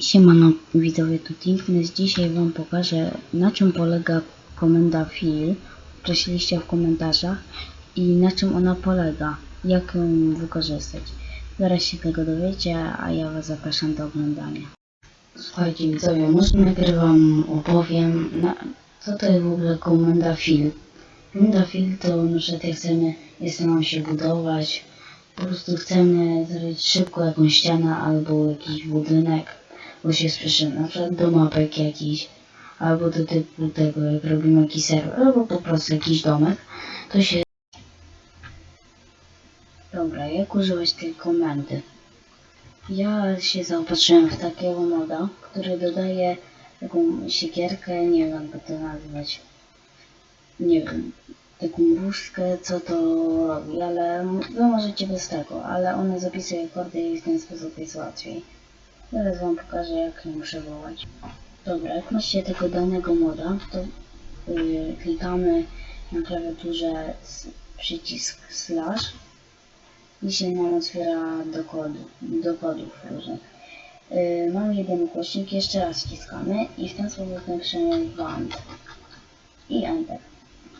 Siemano widzowie, tu Tinkness. Dzisiaj wam pokażę na czym polega komenda fill. Prosiliście w komentarzach i na czym ona polega, jak ją wykorzystać. Zaraz się tego dowiecie, a ja was zapraszam do oglądania. Słuchajcie widzowie, może najpierw wam opowiem, na, co to jest w ogóle komenda fill. Komenda fill to, no, że jak chcemy, jest nam się budować, po prostu chcemy zrobić szybko jakąś ścianę albo jakiś budynek, bo się spieszymy, na przykład do mapek jakiś, albo do typu tego, jak robimy jakiś serwer, albo po prostu jakiś domek, to się... Dobra, jak używać tej komendy? Ja się zaopatrzyłem w takiego moda, który dodaje taką siekierkę, nie wiem jak to nazwać, nie wiem, taką różdżkę, co to robi, ale wy możecie bez tego, ale ona zapisuje kordy i w ten sposób jest łatwiej. Zaraz wam pokażę jak ją przywołać. Dobra, jak macie tego danego moda, to yy, klikamy na klawiaturze przycisk slash i się nam otwiera do, kodu, do kodów różnych. Yy, mamy jeden głośnik, jeszcze raz ściskamy i w ten sposób napiszemy wand i enter.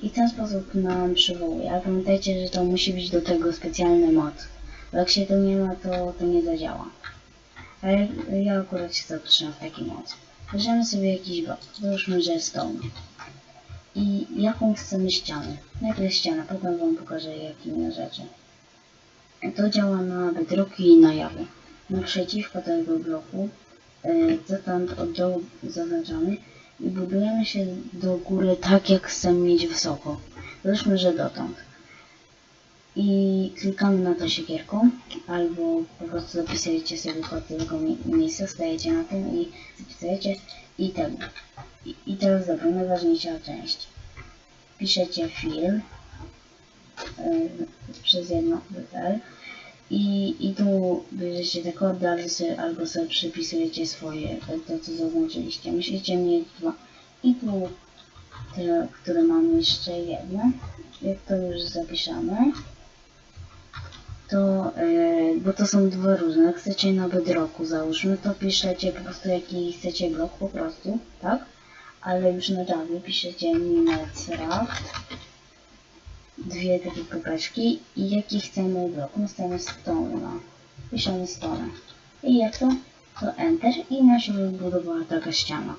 I w ten sposób nam przywołuje. A pamiętajcie, że to musi być do tego specjalny mod. Bo jak się to nie ma, to, to nie zadziała. Ja, akurat się zapatrzyłem w taki mod. Bierzemy sobie jakiś blok. Załóżmy, że jest stone. I jaką chcemy ścianę? Najpierw ściana, potem wam pokażę jak inne rzeczy. To działa na bedrocki i na jawy. Naprzeciwko tego bloku, yy, od dołu zaznaczamy i budujemy się do góry tak, jak chcemy mieć wysoko. Załóżmy, że dotąd. I klikamy na to siekierką, albo po prostu zapisujecie sobie kod tego mi- miejsca, stajecie na tym i zapisujecie i tego. I, I teraz dobra, najważniejsza część. Piszecie film yy, przez jedno L i, i tu bierzecie te kordy, albo sobie, albo sobie przypisujecie swoje, to co zaznaczyliście. Musicie mieć dwa. I tu te, które mam jeszcze jedno. Jak to już zapiszemy, to, yy, bo to są dwa różne. Jak chcecie na bedrocku załóżmy, to piszecie po prostu jaki chcecie blok po prostu, tak? Ale już na Javie piszecie Minecraft, dwie takie kropeczki i jaki chcemy blok. My chcemy. Piszemy Stone. I jak to? To Enter i nam się wybudowała taka ściana.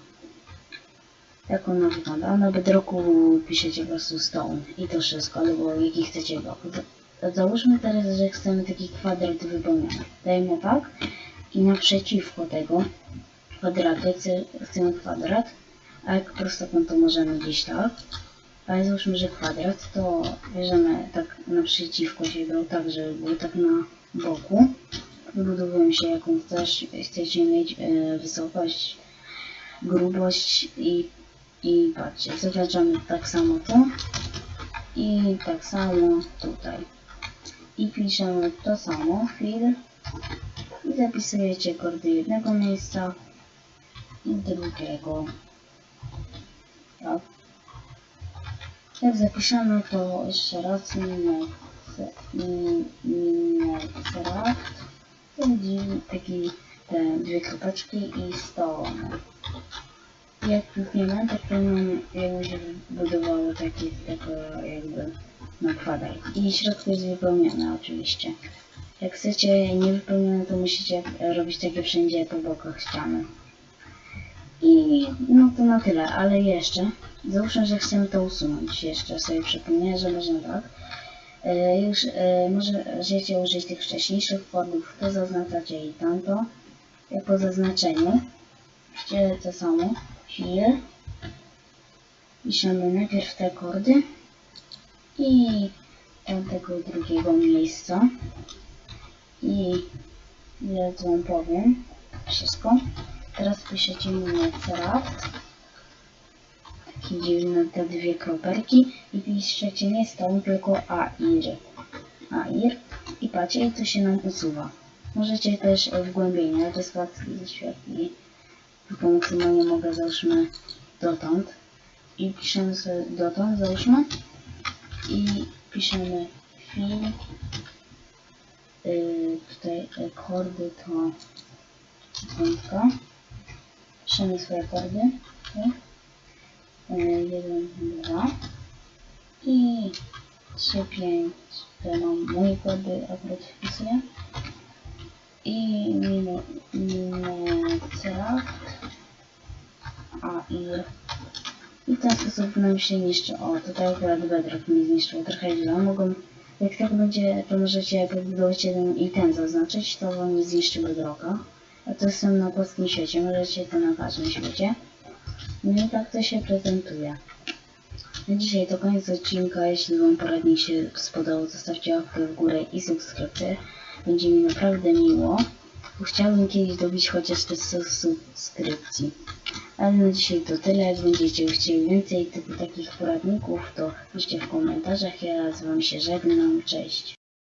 Tak ona wygląda. Na bedrocku piszecie po prostu stone i to wszystko, albo jaki chcecie blok. To Załóżmy teraz, że chcemy taki kwadrat wypełniony. Dajemy tak i naprzeciwko tego kwadratu, chcemy kwadrat, a jak prostokąt to możemy gdzieś tak. Ale załóżmy, że kwadrat, to bierzemy tak naprzeciwko siebie, tak żeby był tak na boku. Wybudowujemy się jaką chcesz, chcecie mieć e, wysokość, grubość i i patrzcie, zaznaczamy tak samo tu i tak samo tutaj. I piszemy to samo, fill i zapisujecie kordy jednego miejsca i drugiego. Tak. Jak zapiszemy to jeszcze raz Minecraft to widzimy taki te dwie kropeczki i stone jak klikniemy, to powinno jakby się budowało takie, tako jakby na kwadrat. I środku jest wypełnione oczywiście. Jak chcecie niewypełnione, to musicie robić takie wszędzie po bokach ściany. I no to na tyle, ale jeszcze, załóżmy, że chcemy to usunąć. Jeszcze sobie przypomnę, że można tak. E, już e, możecie użyć tych wcześniejszych kodów, to zaznaczacie i tamto. Jak po zaznaczeniu, to samo chwilę. Piszemy najpierw te kordy i tamtego drugiego miejsca. I co wam powiem, wszystko. Teraz piszecie Minecraft. Takie dziwne te dwie kropelki i piszecie nie stone, tylko AIR. AIR i patrzcie, i to się nam usuwa. Możecie też wgłębienie, ale to jest łatwiej świetniej tylko maksymalnie mogę załóżmy dotąd i piszemy sobie dotąd załóżmy i piszemy film yy, tutaj yy, kordy to piątka Wpiszemy swoje kordy. Tak? E, jeden, dwa. I trzy, pięć. To mam moje kody akurat wpisuję. I mimo, Minecraft. A i i sposób nam się niszczy. O, tutaj akurat bedrock mi zniszczył trochę źle. Mogą, jak tak będzie, to możecie podbudować jeden i ten zaznaczyć, to wam nie zniszczy bedrocka. A to są na polskim świecie, możecie to na każdym świecie. No i tak to się prezentuje. Na dzisiaj to koniec odcinka. Jeśli Wam poradnik się spodobał, zostawcie łapkę w górę i subskrypcję. Będzie mi naprawdę miło. Chciałbym kiedyś dobić chociaż 400 subskrypcji. Ale na dzisiaj to tyle. Jak będziecie chcieli więcej typu takich poradników, to piszcie w komentarzach. Ja z Wami się żegnam. Cześć.